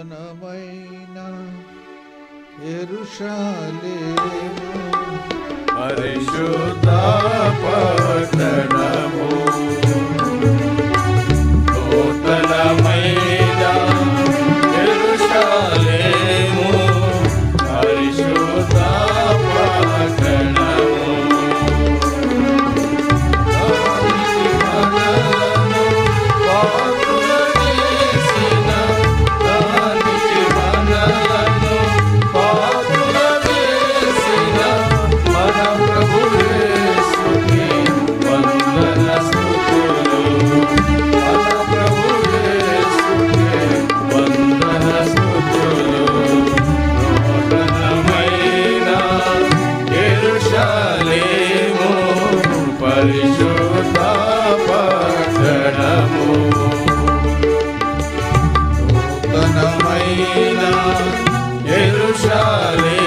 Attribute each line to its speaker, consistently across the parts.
Speaker 1: నూతనమైన ఎరుషాలేము.
Speaker 2: పరిశుద్ధ పట్టణము. Valeu.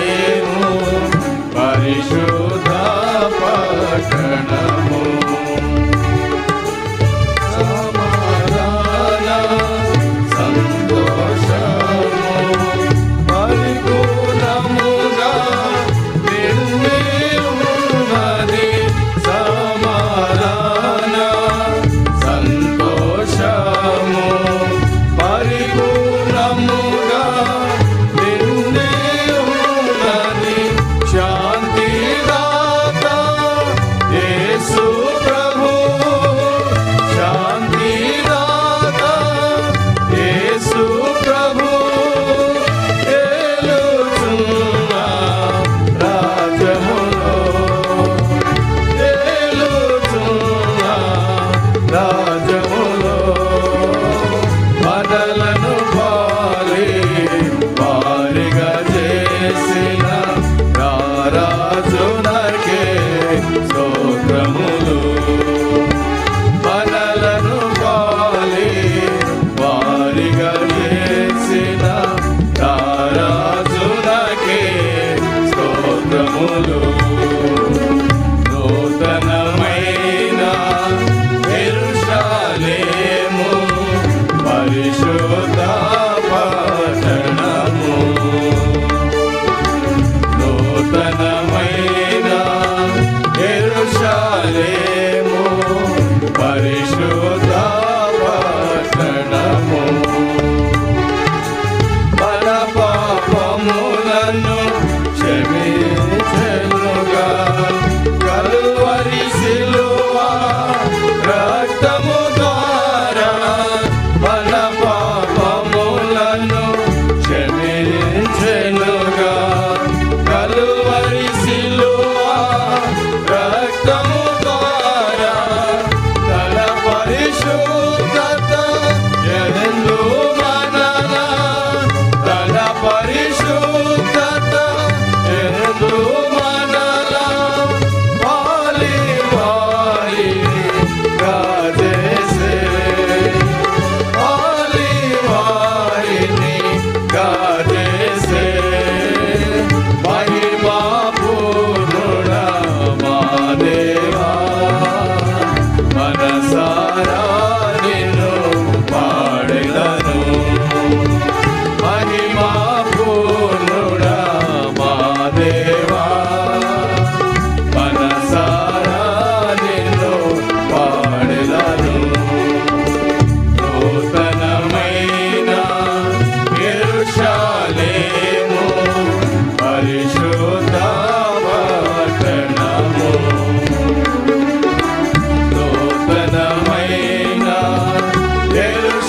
Speaker 2: మార్గములు నూతనమైన ఎరుషాలేము పరిశోధ పట్టణము నూతనమైన ఎరుషాలేము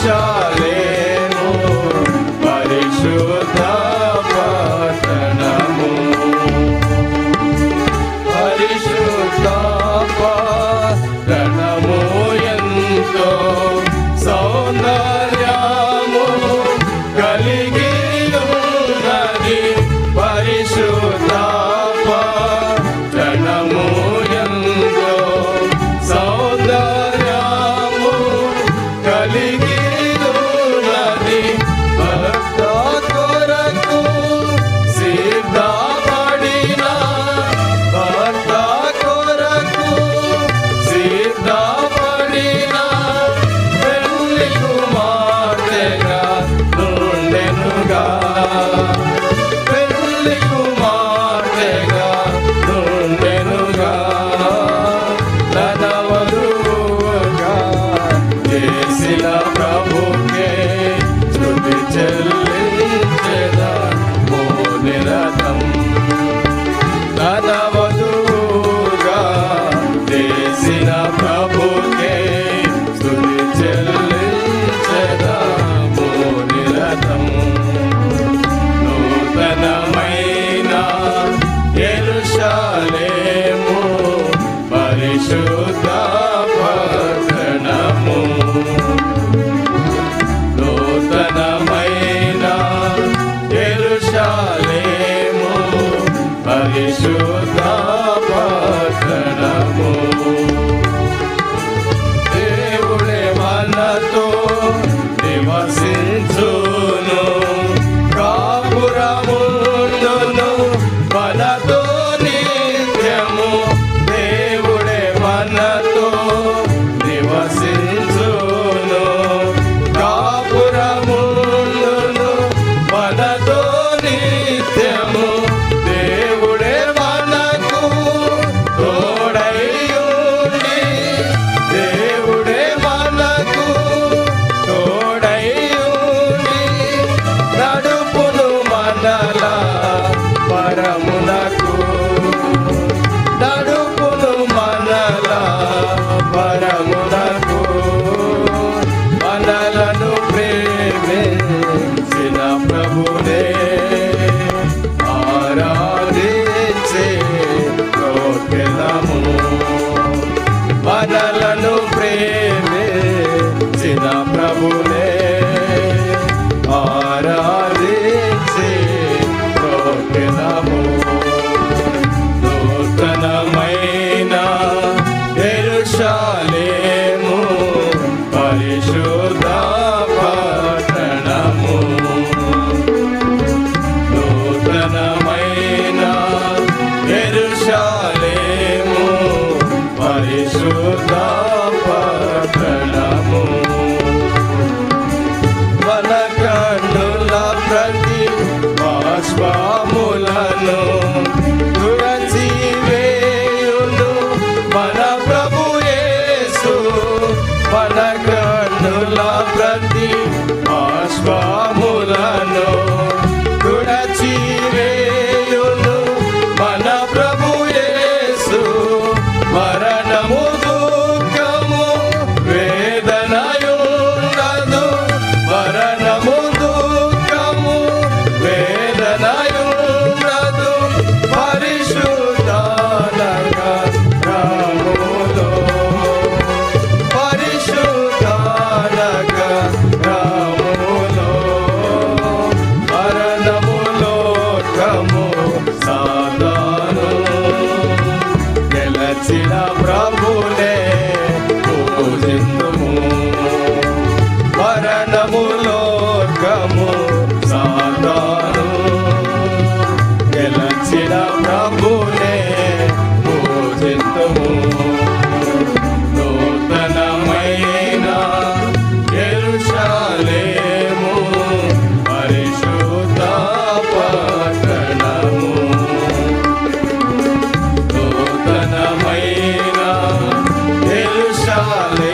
Speaker 2: 셔 రక్షలేము పరిశుద్ధ పట్టణము మన కన్నుల ప్రతి బాష్పాములను తురచివేయును మన ప్రభు యేసు మన ప్రతి Valeu!